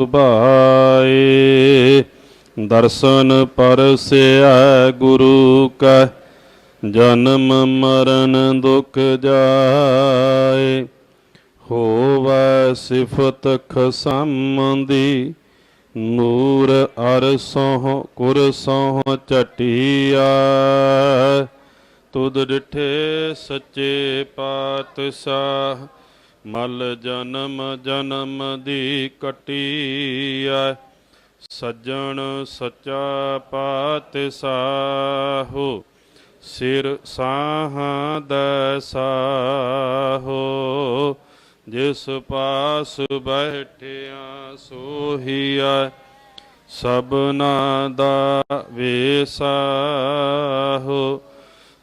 ਸੁਭਾਏ। ਦਰਸ਼ਨ ਪਰਸਿਆ ਗੁਰੂ ਕੈ, ਜਨਮ ਮਰਨ ਦੁਖ ਜਾਏ। ਹੋਵੈ ਸਿਫਤ ਖਸਮ ਦੀ ਨੂਰ ਅਰਸੋਂ ਕੁਰਸੋਂ ਚਟਿਆ ਤੁਧ ਡਿਠੇ ਸੱਚੇ ਪਾਤਸ਼ਾਹ ਮਲ ਜਨਮ ਜਨਮ ਦੀ ਕਟਿਆ ਸੱਜਣ ਸੱਚਾ ਪਾਤ ਪਾਤਸ਼ਾਹੋ, ਸਿਰ ਸਾਹ ਦਸਾਹੋ ਜਿਸ ਪਾਸ ਬੈਠਿਆ ਸੋਹੀਆ ਸਭਨਾ ਦਾ ਵੇਸਾਹੋ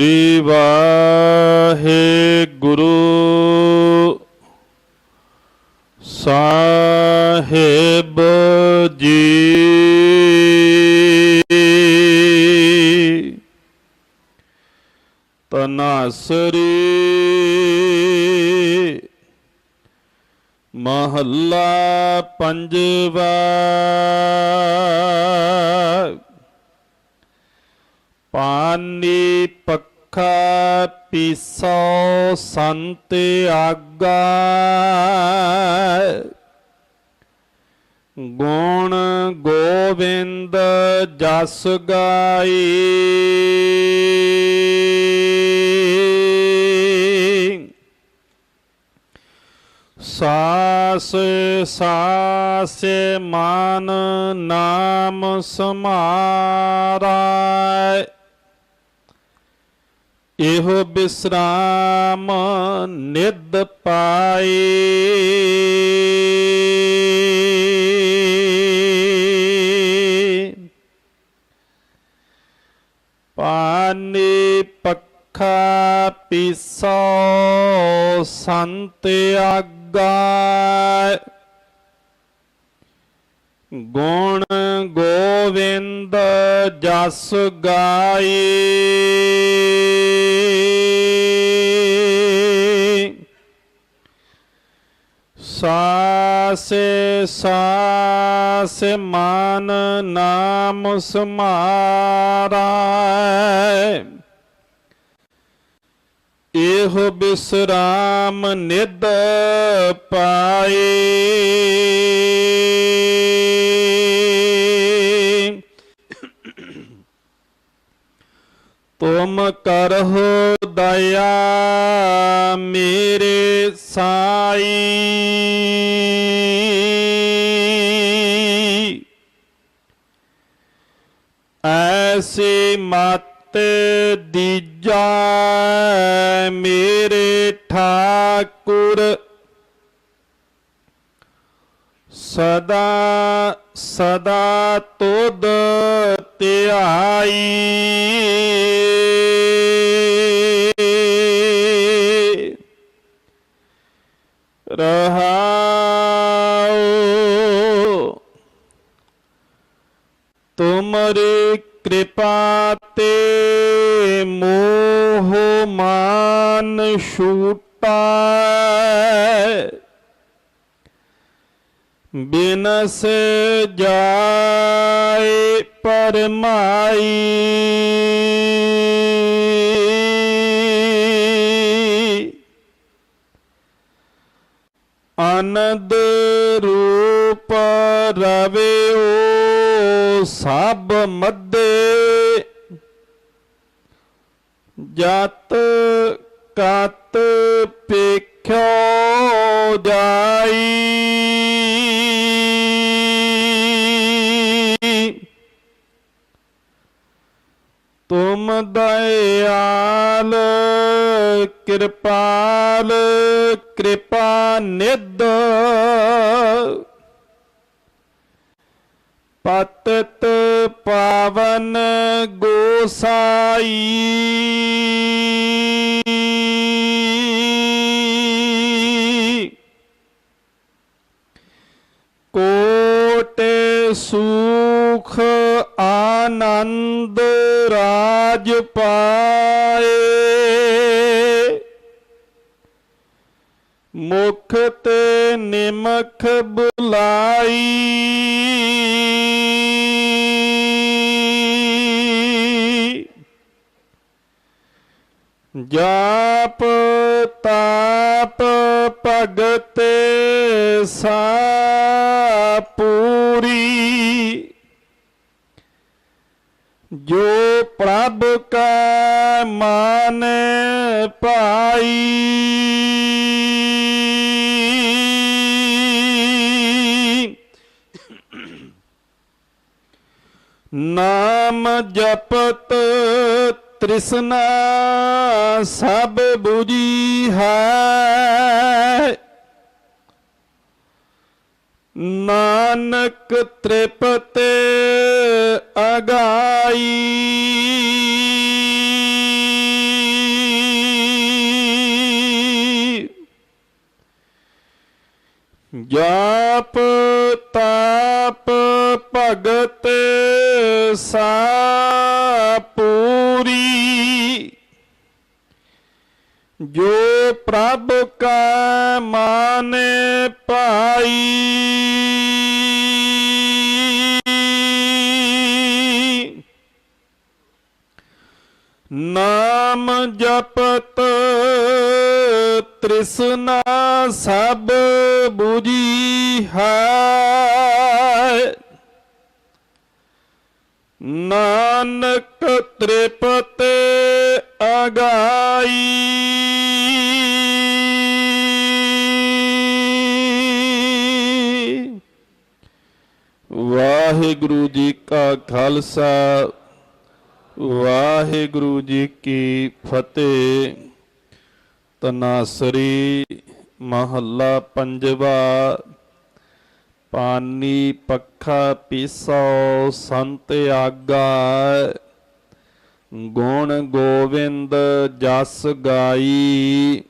ਸ੍ਰੀ ਵਾਹਿਗੁਰੂ ਸਾਹਿਬ ਜੀ। ਤਨਾਸਰੀ ਮਹੱਲਾ ਪੰਜਵਾ। ਪਾਨੀ ਪੱਖਾ ਪੀਸੋ ਸੰਤ ਆਗਾ। ਗੁਣ ਗੋਬਿੰਦ ਜਸ ਗਾਈ। ਸਾਸ ਸਾਸ ਮਾਨ ਨਾਮ ਸਮਾਰਾ। ਇਹੋ ਬਿਸਰਾਮ ਨਿਦ ਪਾਈ ਪਾਨੀ ਪੱਖਾ ਪੀਸੋ ਸੰਤ ਆਗਾ। ਗੁਣ ਗੋਵਿੰਦ ਜਸ ਗਾਈ। ਸਾਸੇ ਸਾਸ ਮਾਨ ਨਾਮ ਸਮਾਰਾ। ਇਹ ਬਿਸਰਾਮ ਨਿਦ ਪਾਏ ਤੁਮ ਕਰਹੁ ਦਇਆ ਮੇਰੇ ਸਾਈ। ਐਸੀ ਮਤ ਦੀਜਾ ਮੇਰੇ ਠਾਕੁਰ। ਸਦਾ ਸਦਾ ਤੁਧ ਧਿਆਈ ਰਹਾਉ ਤੁਮਰੀ ਕਿਰਪਾ ਤੇ ਮੋਹ ਮਾਨ ਛੂਟਾ। ਬਿਨਸ ਜਾਏ ਪਰਮਾਈ ਆਨੰਦ ਰੂਪ ਰਵਿਓ ਸਭ ਮੱਦੇ ਜਤ ਕਤ ਪੇਖਿਓ ਜਾਈ। ਤੁਮ ਦਇਆਲ ਕਿਰਪਾਲ ਕਿਰਪਾ ਨਿਧ। ਪਤਤ ਪਾਵਨ ਗੋਸਾਈ। ਕੋਟ ਸੁਖ ਆਨੰਦ ਰਾਜ ਪਾਏ। ਮੁਖ ਤੇ ਨਿਮਖ ਬੁਲਾਈ। ਜਾਪ ਤਾਪ ਭਗਤ ਸਾਪੂਰੀ ਜੋ ਪ੍ਰਭ ਕਾ ਮਾਨ ਪਾਈ ਨਾਮ ਜਪਤ ਤ੍ਰਿਸ਼ਨਾ ਸਭ 부ਜੀ ਹੈ। ਨਾਨਕ ਤ੍ਰਿਪਤ ਅਗਾਈ। ਜਾਪ ਤਾਪ ਭਗਤ ਸਾਪੂਰੀ। ਜੋ ਪ੍ਰਭ ਕਾ ਮਾਨ ਪਾਈ। ਜਪਤ ਤ੍ਰਿਸ਼ਨਾ ਸਭ 부ਜੀ ਹੈ। ਨਾਨਕ ਤ੍ਰਿਪਤ ਅਗਾਈ। ਵਾਹਿਗੁਰੂ ਜੀ ਕਾ ਖਾਲਸਾ ਵਾਹਿਗੁਰੂ ਜੀ ਕੀ ਫਤਿਹ। ਤਨਾਸਰੀ ਮਹੱਲਾ ਪੰਜਵਾ। ਪਾਨੀ ਪੱਖਾ ਪੀਸੋ ਸੰਤ ਆਗਾ। ਗੁਣ ਗੋਵਿੰਦ ਜਸ ਗਾਈ।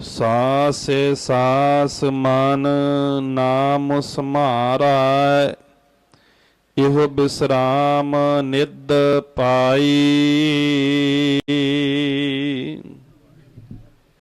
ਸਾਸੇ ਸਾਸ ਮਨ ਨਾਮ ਸਮਾਰਾ। ਇਹੋ ਬਿਸਰਾਮ ਨਿਦ ਪਾਈ।